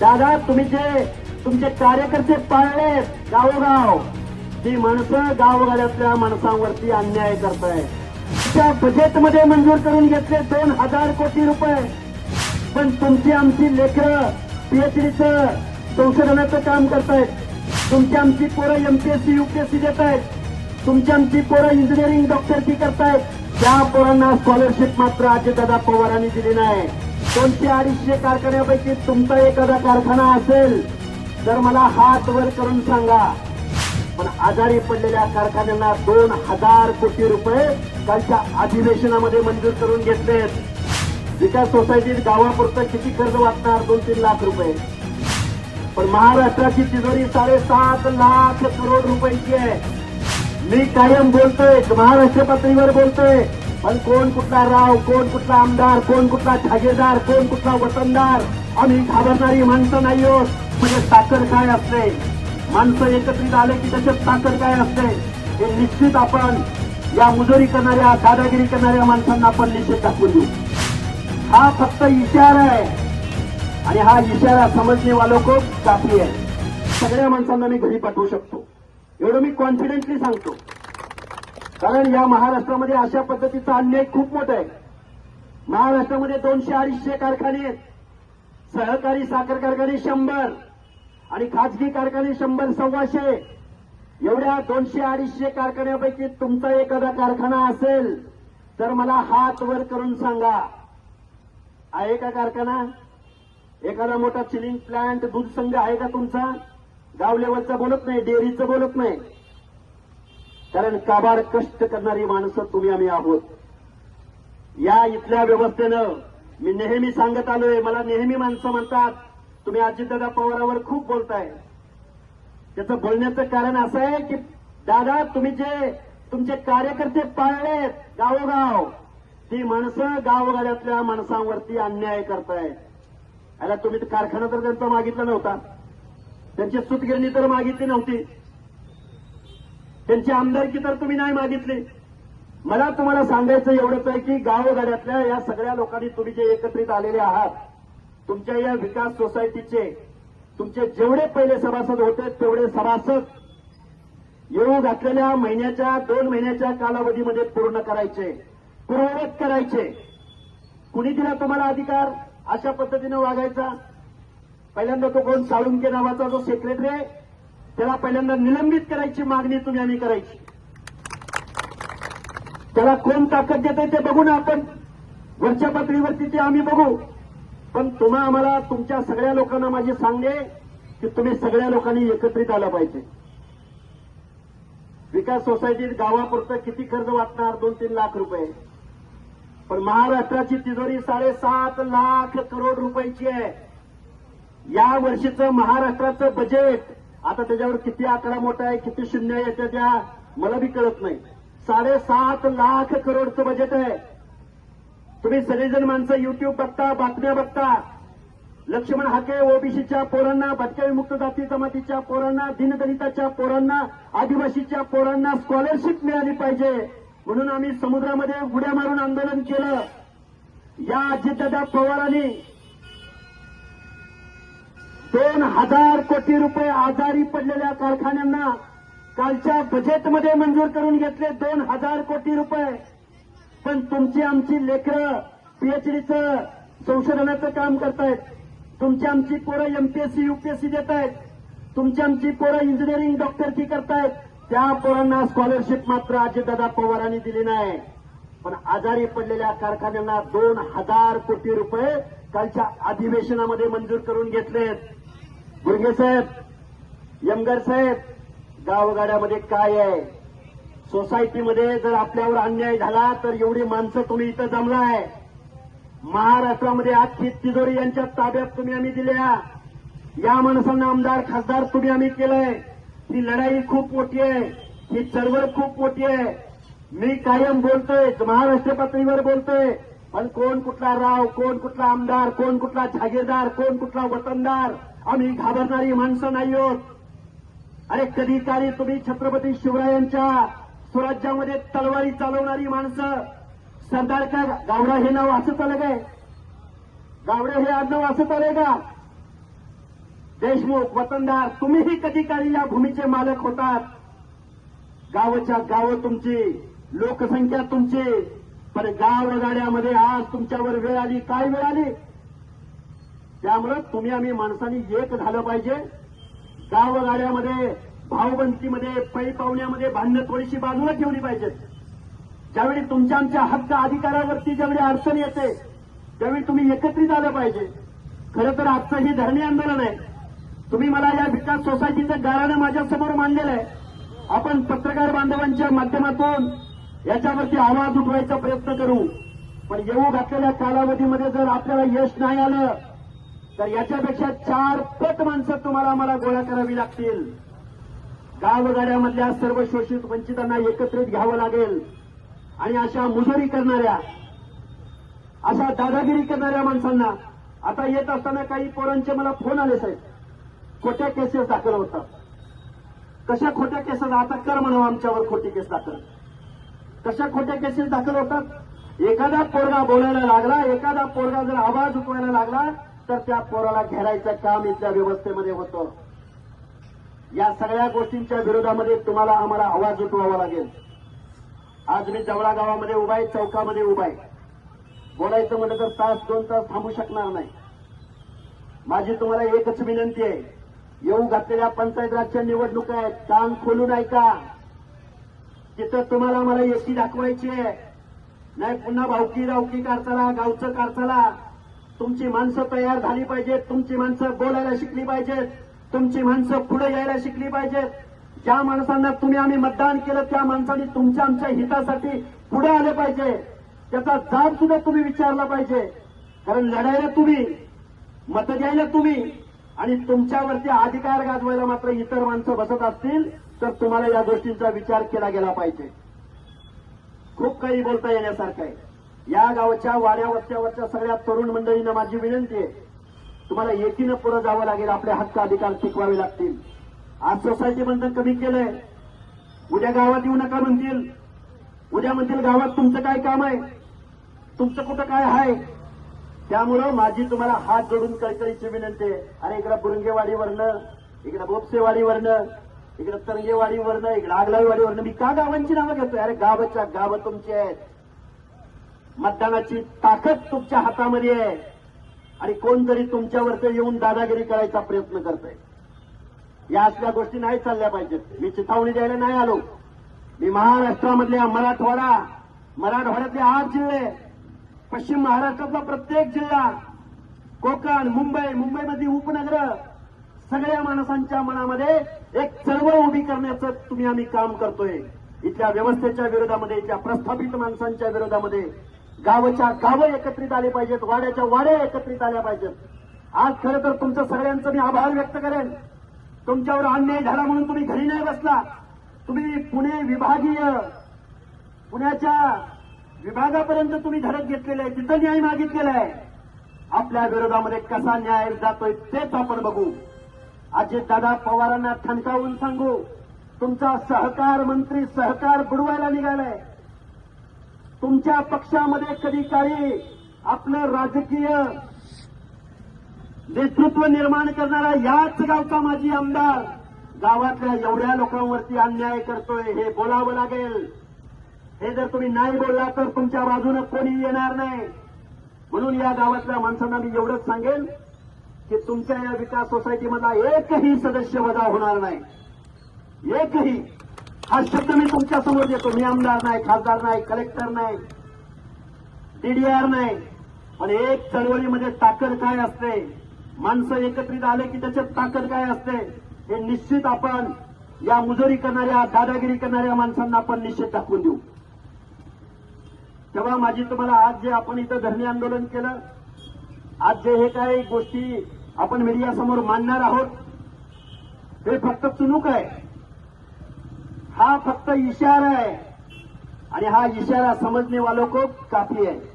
दादा तुम्ही जे तुमचे कार्यकर्ते पाळले गावोगाव ती माणसं गावगाड्यातल्या माणसांवरती अन्याय करताय त्या बजेटमध्ये मंजूर करून घेतले दोन हजार कोटी रुपये. पण तुमची आमची लेकरं पीएचडीचं संशोधनाचं काम करतायत. तुमची आमची पोरं एमपीएससी युपीएससी देत आहेत तुमची आमची पोरं इंजिनिअरिंग डॉक्टरची करतायत. त्या पोरांना स्कॉलरशिप मात्र अजितदादा पवारांनी दिली नाही. दोनशे अडीचशे कारखान्यापैकी तुमचा एखादा कारखाना असेल तर मला हात वर करून सांगा. पण आजारी पडलेल्या कारखान्यांना दोन हजार कोटी रुपये कालच्या अधिवेशनामध्ये मंजूर करून घेतलेत. विकास सोसायटीत गावापुरतं किती कर्ज वाटणार? दोन तीन लाख रुपये. पण महाराष्ट्राची तिजोरी साडेसात लाख करोड रुपयांची आहे. मी कायम बोलतोय महाराष्ट्र पातळीवर बोलतोय. आणि कोण कुठला राव कोण कुठला आमदार कोण कुठला ठागेदार कोण कुठला वतनदार? आम्ही घाबरणारी माणसं नाही होत म्हणजे ताकद काय असते? माणसं एकत्रित आले की त्याच्यात ताकद काय असते? हे निश्चित आपण या मुजोरी करणाऱ्या दादागिरी करणाऱ्या माणसांना आपण निश्चित दाखवून देऊ. हा फक्त इशारा आहे. आणि हा इशारा समजणे वालो को काफी आहे सगळ्या माणसांना मी घरी पाठवू शकतो. एवढं मी कॉन्फिडेंटली सांगतो. कारण या महाराष्ट्रामध्ये अशा पद्धतीचा अन्याय खूप मोठा आहे. महाराष्ट्रामध्ये दोनशे अडीचशे कारखाने आहेत. सहकारी साखर कारखाने शंभर आणि खाजगी कारखाने शंभर सव्वाशे. एवढ्या दोनशे अडीचशे कारखान्यापैकी तुमचा एखादा कारखाना असेल तर मला हात वर करून सांगा. आहे का कारखाना? एखादा मोठा चिलिंग प्लांट दूध संघ आहे का तुमचा? गाव लेवलचा बोलत नाही डेअरीचं बोलत नाही. कारण काबाड कष्ट करणारी माणसं तुम्ही आम्ही आहोत. या इथल्या व्यवस्थेनं मी नेहमी सांगत आलोय मला नेहमी माणसं म्हणतात तुम्ही अजितदादा पवारावर खूप बोलताय. त्याचं बोलण्याचं कारण असं आहे की दादा तुम्ही जे तुमचे कार्यकर्ते पाळलेत गावोगाव ती माणसं गावगाड्यातल्या माणसांवरती अन्याय करतायत. याला तुम्ही कारखाना तर त्यांचा मागितला नव्हता. त्यांची सुतगिरणी तर मागितली नव्हती. त्यांची आमदारकी तर तुम्ही नाही मागितली. मला तुम्हाला सांगायचं एवढंच आहे की गावगाड्यातल्या या सगळ्या लोकांनी तुम्ही जे एकत्रित आलेले आहात तुमच्या या विकास सोसायटीचे तुमचे जेवढे पहिले सभासद होते तेवढे सभासद येऊ घातलेल्या महिन्याच्या दोन महिन्याच्या कालावधीमध्ये पूर्ण करायचे पूर्ववत करायचे. कुणी दिला तुम्हाला अधिकार? अशा पद्धतीनं वागायचा. पहिल्यांदा तो कोण साळुंके नावाचा जो सेक्रेटरी आहे त्याला पहिल्यांदा निलंबित करायची मागणी तुम्ही आम्ही करायची. त्याला कोण ताकद देत ते बघू ना आपण. वरच्या पातळीवरती ते आम्ही बघू. पण तुम्हा आम्हाला तुमच्या सगळ्या लोकांना माझे सांगणे की तुम्ही सगळ्या लोकांनी एकत्रित आलं पाहिजे. विकास सोसायटीत गावापुरतं किती कर्ज वाटणार दोन तीन लाख रुपये. पण महाराष्ट्राची तिजोरी साडेसात लाख करोड रुपयाची आहे. या वर्षीचं महाराष्ट्राचं बजेट आता त्याच्यावर किती आकडा मोठा आहे किती शून्य आहे त्या मला बी कळत नाही. साडेसात लाख करोडचं बजेट आहे. तुम्ही सगळेजण माणसं युट्यूब बघता बातम्या बघता. लक्ष्मण हाके ओबीसीच्या पोरांना भटक्या विमुक्त जाती जमातीच्या पोरांना दिनदलिताच्या पोरांना आदिवासीच्या पोरांना स्कॉलरशिप मिळाली पाहिजे. म्हणून आम्ही समुद्रामध्ये उड्या मारून आंदोलन केलं. या अजितदादा पवारांनी दोन हजार कोटी रुपये आजारी पडलेल्या कारखान्यांना कालच्या बजेटमध्ये मंजूर करून घेतले दोन हजार कोटी रुपये. पण तुमची आमची लेकरं पीएचडीचं संशोधनाचं काम करतायत. तुमची आमची पोरं एमपीएससी युपीएससी देत आहेत तुमची आमची पोरं इंजिनिअरिंग डॉक्टरची करतायत. त्या पोरांना स्कॉलरशिप मात्र अजितदादा पवारांनी दिली नाही. पण आजारी पडलेल्या कारखान्यांना दोन हजार कोटी रुपये कालच्या अधिवेशनामध्ये मंजूर करून घेतलेत. गुरगे साहेब यमगर साहेब गावगाड्यामध्ये काय आहे? सोसायटीमध्ये जर आपल्यावर अन्याय झाला तर एवढी माणसं तुम्ही इथं जमलाय. महाराष्ट्रामध्ये आजची तिजोरी यांच्या ताब्यात तुम्ही आम्ही दिल्या. या माणसांना आमदार खासदार तुम्ही आम्ही केलंय. ही लढाई खूप मोठी आहे. ही चळवळ खूप मोठी आहे. मी कायम बोलतोय महाराष्ट्र पातळीवर बोलतोय. पण कोण कुठला राव कोण कुठला आमदार कोण कुठला जागीरदार कोण कुठला वतनदार? आम्ही घाबरणारी माणसं नाही आहोत. अरे कधी काळी तुम्ही छत्रपती शिवरायांच्या स्वराज्यामध्ये तलवारी चालवणारी माणसं? सरदार का गावडा हे नाव असंच आलं काय गावडे हे आडनाव असंच आलंय का? देशमुख वतनदार तुम्हीही कधी काळी या भूमीचे मालक होतात. गावच्या गावं तुमची लोकसंख्या तुमची अरे गाव गाड्यामध्ये आज तुमच्यावर वेळ आली काय वेळ आली? त्यामुळं तुम्ही आम्ही माणसांनी एक झालं पाहिजे. गाव गाड्यामध्ये भाऊबंदीमध्ये पै पाहुण्यामध्ये भांडणं थोडीशी बाजूला ठेवली पाहिजेत. ज्यावेळी तुमच्या आमच्या हक्क अधिकारावरती ज्यावेळी अडचण येते त्यावेळी तुम्ही एकत्रित आलं पाहिजे. खरं तर आजचं हे धरणे आंदोलन आहे. तुम्ही मला या विकास सोसायटीचं गाराणं माझ्यासमोर मांडलेलं आहे. आपण पत्रकार बांधवांच्या माध्यमातून याच्यावरती आवाज उठवायचा प्रयत्न करू. पण येऊ घातलेल्या कालावधीमध्ये जर आपल्याला यश नाही आलं तर याच्यापेक्षा चार पट माणसं तुम्हाला आम्हाला गोळा करावी लागतील. गावगाड्यामधल्या सर्व शोषित वंचितांना एकत्रित घ्यावं लागेल. आणि अशा मुजोरी करणाऱ्या अशा दादागिरी करणाऱ्या माणसांना आता येत असताना काही पोरांचे मला फोन आले साहेब. खोट्या केसेस दाखल होतात. कशा खोट्या केसेस? आता कर म्हणावं आमच्यावर खोटी केस दाखल. कशा खोट्या केसेस दाखल होतात. एखादा पोरगा बोलायला लागला एखादा पोरगा जर आवाज उठवायला लागला तर त्या पोराला घेरायचं काम इथल्या व्यवस्थेमध्ये होतं. या सगळ्या गोष्टींच्या विरोधामध्ये तुम्हाला आम्हाला आवाज उठवावा लागेल. आज मी जवळा गावामध्ये उभा आहे चौकामध्ये उभा आहे. बोलायचं म्हटलं तर तास दोन तास थांबू शकणार नाही. माझी तुम्हाला एकच विनंती आहे. येऊ घातलेल्या पंचायत राजच्या निवडणुका आहेत. कान खोलून ऐका तिथं तुम्हाला मला एसी दाखवायची आहे. नाही पुन्हा भावकी रावकी कारचाला गावचं कारचाला. तुमची माणसं तयार झाली पाहिजेत. तुमची माणसं बोलायला शिकली पाहिजेत. तुमची माणसं पुढे यायला शिकली पाहिजेत. ज्या माणसांना तुम्ही आम्ही मतदान केलं त्या माणसांनी तुमच्या आमच्या हितासाठी पुढे आले पाहिजे. त्याचा जाब सुद्धा तुम्ही विचारला पाहिजे. कारण लढायला तुम्ही मत द्यायला तुम्ही आणि तुमच्यावरती अधिकार गाजवायला मात्र इतर माणसं बसत असतील. तर तुम्हाला या गोष्टींचा विचार केला गेला पाहिजे. खूप काही बोलता येण्यासारखं आहे. या गावच्या वाड्या वस्त्यावरच्या सगळ्या तरुण मंडळींना माझी विनंती आहे. तुम्हाला एकीनं पुढे जावं लागेल आपले हक्क अधिकार टिकवावे लागतील. आज सोसायटी बंधन कमी केलंय. उद्या गावात येऊ नका म्हणतील. उद्या म्हणतील गावात तुमचं काय काम आहे? तुमचं कुठं काय आहे? त्यामुळं माझी तुम्हाला हात जोडून कळकळीची विनंती आहे. अरे इकडं बुरुंगेवाडीवरनं इकडं बोपसेवाडीवरनं इकडं तरंगेवाडीवरनं इकडे आगलावीवाडीवरनं मी का गावांची नावं घेतोय? अरे गावाच्या गावं तुमची आहेत. मतदानाची ताकद तुमच्या हातामध्ये आहे. आणि कोणतरी तुमच्यावरती येऊन दादागिरी करायचा प्रयत्न करतोय या असल्या गोष्टी नाही चालल्या पाहिजेत. मी चिथावणी द्यायला नाही आलो. मी महाराष्ट्रामधल्या मराठवाडा मराठवाड्यातले आठ जिल्हे पश्चिम महाराष्ट्रातला प्रत्येक जिल्हा कोकण मुंबई मुंबईमधली उपनगर सगळ्या माणसांच्या मनामध्ये एक चळवळ उभी करण्याचं तुम्ही आम्ही काम करतोय. इथल्या व्यवस्थेच्या विरोधामध्ये इथल्या प्रस्थापित माणसांच्या विरोधामध्ये गावच्या गावं एकत्रित आले पाहिजेत वाड्याच्या वाड्या एकत्रित आल्या पाहिजेत. आज खरं तर तुमचं सगळ्यांचं मी आभार व्यक्त करेन. तुमच्यावर अन्याय झाला म्हणून तुम्ही घरी नाही बसला. तुम्ही पुणे विभागीय पुण्याच्या विभागापर्यंत तुम्ही धडक घेतलेलं आहे तिथं न्याय मागितलेला आहे. आपल्या विरोधामध्ये कसा न्याय जातोय तेच आपण बघू. अजित दादा पवारांना ठणकावून सांगू तुमचा सहकार मंत्री सहकार बुडवायला निघालाय. तुमच्या पक्षामध्ये कधी काही आपलं राजकीय नेतृत्व निर्माण करणारा याच गावचा माजी आमदार गावातल्या एवढ्या लोकांवरती अन्याय करतोय हे बोलावं लागेल. हे जर तुम्ही नाही बोलला तर तुमच्या बाजूनं कोणी येणार नाही. म्हणून या गावातल्या माणसांना मी एवढंच सांगेन की तुमच्या या विकास सोसायटीमधला एकही सदस्य वजा होणार नाही. एकही. हा शब्द मी तुमच्यासमोर देतो. मी आमदार नाही खासदार नाही कलेक्टर नाही डीडीआर नाही. पण एक चळवळीमध्ये ताकद काय असते? माणसं एकत्रित आले की त्याच्यात ताकद काय असते? हे निश्चित आपण या मुजोरी करणाऱ्या दादागिरी करणाऱ्या माणसांना आपण निश्चित दाखवून देऊ. तेव्हा माझी तुम्हाला आज जे आपण इथं धरणे आंदोलन केलं आज जे हे काही गोष्टी आपण मीडियासमोर मांडणार आहोत. हे फक्त चुनूक आहे. हा फक्त इशारा आहे. आणि हा इशारा समजणेवालो खूप को काफी आहे.